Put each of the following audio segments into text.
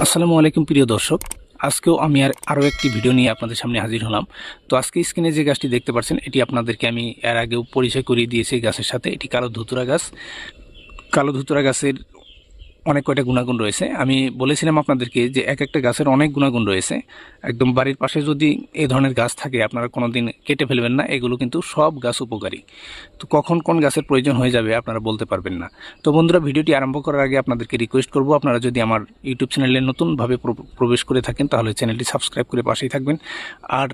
আসসালামু আলাইকুম প্রিয় দর্শক। আজকেও আমি আর আরও একটি ভিডিও নিয়ে আপনাদের সামনে হাজির হলাম। তো আজকে স্ক্রিনে যে গাছটি দেখতে পাচ্ছেন, এটি আপনাদেরকে আমি এর আগেও পরিচয় করিয়ে দিয়েছি গাছের সাথে। এটি কালো ধুতুরা গাছ। কালো ধুতুরা গাছের অনেক কয়টা গুণাগুণ রয়েছে। আমি বলেছিলাম আপনাদেরকে যে এক একটা গাছের অনেক গুণাগুণ রয়েছে। একদম বাড়ির পাশে যদি এই ধরনের গাছ থাকে, আপনারা কোনো দিন কেটে ফেলবেন না, এগুলো কিন্তু সব গাছ উপকারী। তো কখন কোন গাছের প্রয়োজন হয়ে যাবে আপনারা বলতে পারবেন না। তো বন্ধুরা, ভিডিওটি আরম্ভ করার আগে আপনাদেরকে রিকোয়েস্ট করব, আপনারা যদি আমার ইউটিউব চ্যানেলে নতুনভাবে প্র- প্রবেশ করে থাকেন, তাহলে চ্যানেলটি সাবস্ক্রাইব করে পাশেই থাকবেন। আর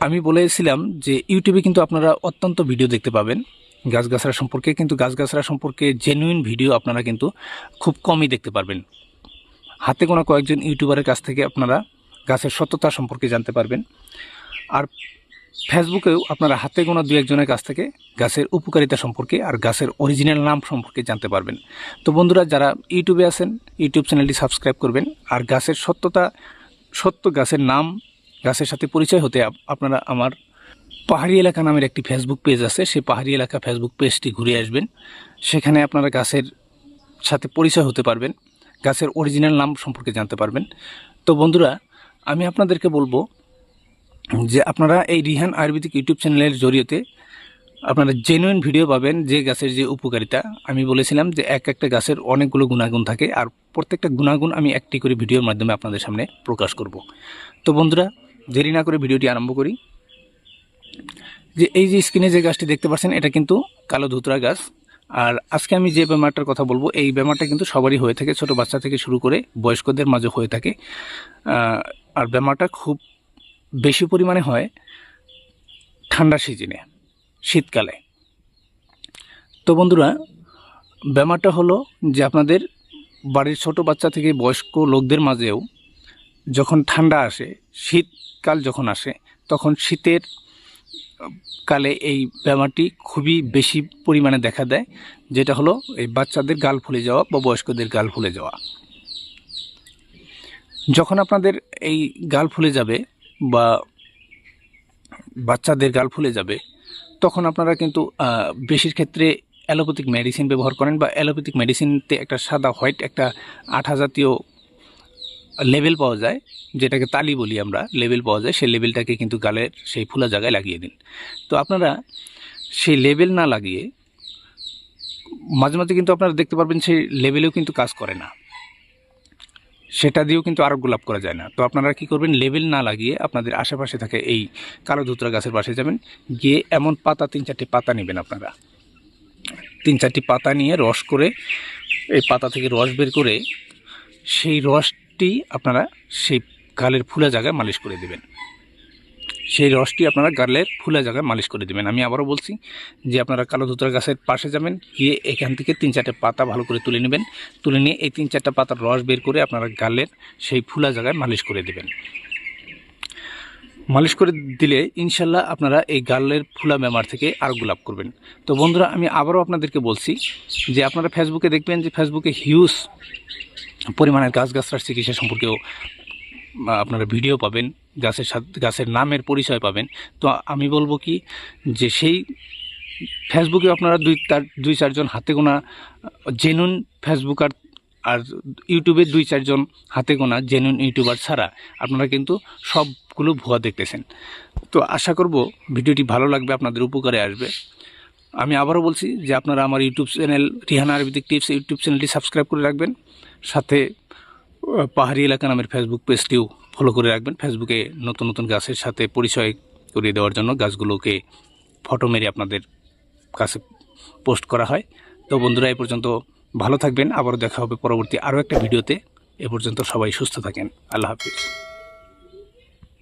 আমি বলেছিলাম যে ইউটিউবে কিন্তু আপনারা অত্যন্ত ভিডিও দেখতে পাবেন। গাছগাছরা সম্পর্কে, কিন্তু গাছগাছরা সম্পর্কে জেনুইন ভিডিও আপনারা কিন্তু খুব কমই দেখতে পারবেন। হাতে গোনা কয়েকজন ইউটিউবারের কাছ থেকে আপনারা গাছের সত্যতা সম্পর্কে জানতে পারবেন। আর ফেসবুকেও আপনারা হাতে গোনা দু একজনের কাছ থেকে গাছের উপকারিতা সম্পর্কে আর গাছের অরিজিনাল নাম সম্পর্কে জানতে পারবেন। তো বন্ধুরা, যারা ইউটিউবে আছেন ইউটিউব চ্যানেলটি সাবস্ক্রাইব করবেন। আর গাছের সত্যতা, সত্য গাছের নাম, গাছের সাথে পরিচয় হতে আপনারা আমার পাহাড়ি এলাকা নামের একটি ফেসবুক পেজ আছে। সেই পাহাড়ি এলাকা ফেসবুক পেজটি ঘুরে আসবেন। সেখানে আপনারা গাছের সাথে পরিচয় হতে পারবেন। গাছের অরিজিনাল নাম সম্পর্কে জানতে পারবেন। তো বন্ধুরা, আমি আপনাদেরকে বলব যে আপনারা এই রিহান আয়ুর্বেদিক ইউটিউব চ্যানেলের জরিয়তে আপনারা জেনুইন ভিডিও পাবেন যে গাছের যে উপকারিতা। আমি বলেছিলাম যে এক একটা গাছের অনেকগুলো গুণাগুণ থাকে আর প্রত্যেকটা গুণাগুণ আমি একটি করে ভিডিওর মাধ্যমে আপনাদের সামনে প্রকাশ করব। তো বন্ধুরা, দেরি না করে ভিডিওটি আরম্ভ করি। যে এই যে স্ক্রিনে যে গাছটি দেখতে পাচ্ছেন, এটা কিন্তু কালো ধুতরা গাছ। আর আজকে আমি যে বেমারটার কথা বলব, এই বেমারটা কিন্তু সবারই হয়ে থাকে, ছোট বাচ্চা থেকে শুরু করে বয়স্কদের মাঝে হয়ে থাকে। আর বেমারটা খুব বেশি পরিমাণে হয় ঠান্ডা সিজনে, শীতকালে। তো বন্ধুরা ব্যামারটা হলো যে আপনাদের বাড়ির ছোট বাচ্চা থেকে বয়স্ক লোকদের মাঝেও যখন ঠান্ডা আসে, শীতকাল যখন আসে, তখন শীতের কালে এই ব্যামারটি খুবই বেশি পরিমাণে দেখা দেয়, যেটা হলো এই বাচ্চাদের গাল ফুলে যাওয়া বা বয়স্কদের গাল ফুলে যাওয়া। যখন আপনাদের এই গাল ফুলে যাবে বা বাচ্চাদের গাল ফুলে যাবে, তখন আপনারা কিন্তু বেশির ক্ষেত্রে অ্যালোপ্যাথিক মেডিসিন ব্যবহার করেন বা অ্যালোপ্যাথিক মেডিসিনতে একটা সাদা হোয়াইট, একটা আঠা জাতীয় লেভেল পাওয়া যায়, যেটাকে তালি বলি আমরা, লেভেল পাওয়া যায়, সেই লেভেলটাকে কিন্তু গালের সেই ফুলা জায়গায় লাগিয়ে দিন। তো আপনারা সেই লেভেল না লাগিয়ে, মাঝে মাঝে কিন্তু আপনারা দেখতে পারবেন সেই লেভেলেও কিন্তু কাজ করে না। সেটা দিয়েও কিন্তু আরোগ্য লাভ করা যায় না। তো আপনারা কি করবেন, লেভেল না লাগিয়ে আপনাদের আশেপাশে থাকে এই কালো ধুতরা গাছের পাশে যাবেন, গিয়ে এমন পাতা, তিন চারটি পাতা নেবেন আপনারা। তিন চারটি পাতা নিয়ে রস করে, এই পাতা থেকে রস বের করে, সেই রসটি আপনারা সেই গালের ফুলা জায়গায় মালিশ করে দেবেন। সেই রসটি আপনারা গালের ফুলা জায়গায় মালিশ করে দেবেন। আমি আবারও বলছি যে আপনারা কালো ধুতরা গাছের পাশে যাবেন, গিয়ে এখান থেকে তিন চারটে পাতা ভালো করে তুলে নেবেন। তুলে নিয়ে এই তিন চারটা পাতার রস বের করে আপনারা গালের সেই ফুলা জায়গায় মালিশ করে দেবেন। মালিশ করে দিলে ইনশাল্লাহ আপনারা এই গালের ফুলা বেমার থেকে আরোগ্য লাভ করবেন। তো বন্ধুরা, আমি আবারও আপনাদেরকে বলছি যে আপনারা ফেসবুকে দেখবেন যে ফেসবুকে হিউজ পরিমাণের গাছগাছরার চিকিৎসা সম্পর্কেও আপনারা ভিডিও পাবেন, গাছের সাথে, গাছের নামের পরিচয় পাবেন। তো আমি বলব কি যে সেই ফেসবুকে আপনারা দুই তার, দুই চারজন হাতে গোনা জেনুন ফেসবুক আর আর ইউটিউবে দুই চারজন হাতে গোনা জেনুইন ইউটিউবার ছাড়া আপনারা কিন্তু সবগুলো ভুয়া দেখতেছেন। তো আশা করব ভিডিওটি ভালো লাগবে, আপনাদের উপকারে আসবে। আমি আবারও বলছি যে আপনারা আমার ইউটিউব চ্যানেল রিহানা আরবিদিক টিপস ইউটিউব চ্যানেলটি সাবস্ক্রাইব করে রাখবেন। সাথে পাহাড়ি এলাকা নামের ফেসবুক পেজটিও ফলো করে রাখবেন। ফেসবুকে নতুন নতুন গাছের সাথে পরিচয় করিয়ে দেওয়ার জন্য গাছগুলোকে ফটো মেরে আপনাদের কাছে পোস্ট করা হয়। তো বন্ধুরা, এই পর্যন্ত ভালো থাকবেন। আবারও দেখা হবে পরবর্তী আরও একটা ভিডিওতে। এ পর্যন্ত সবাই সুস্থ থাকেন। আল্লাহ হাফিজ।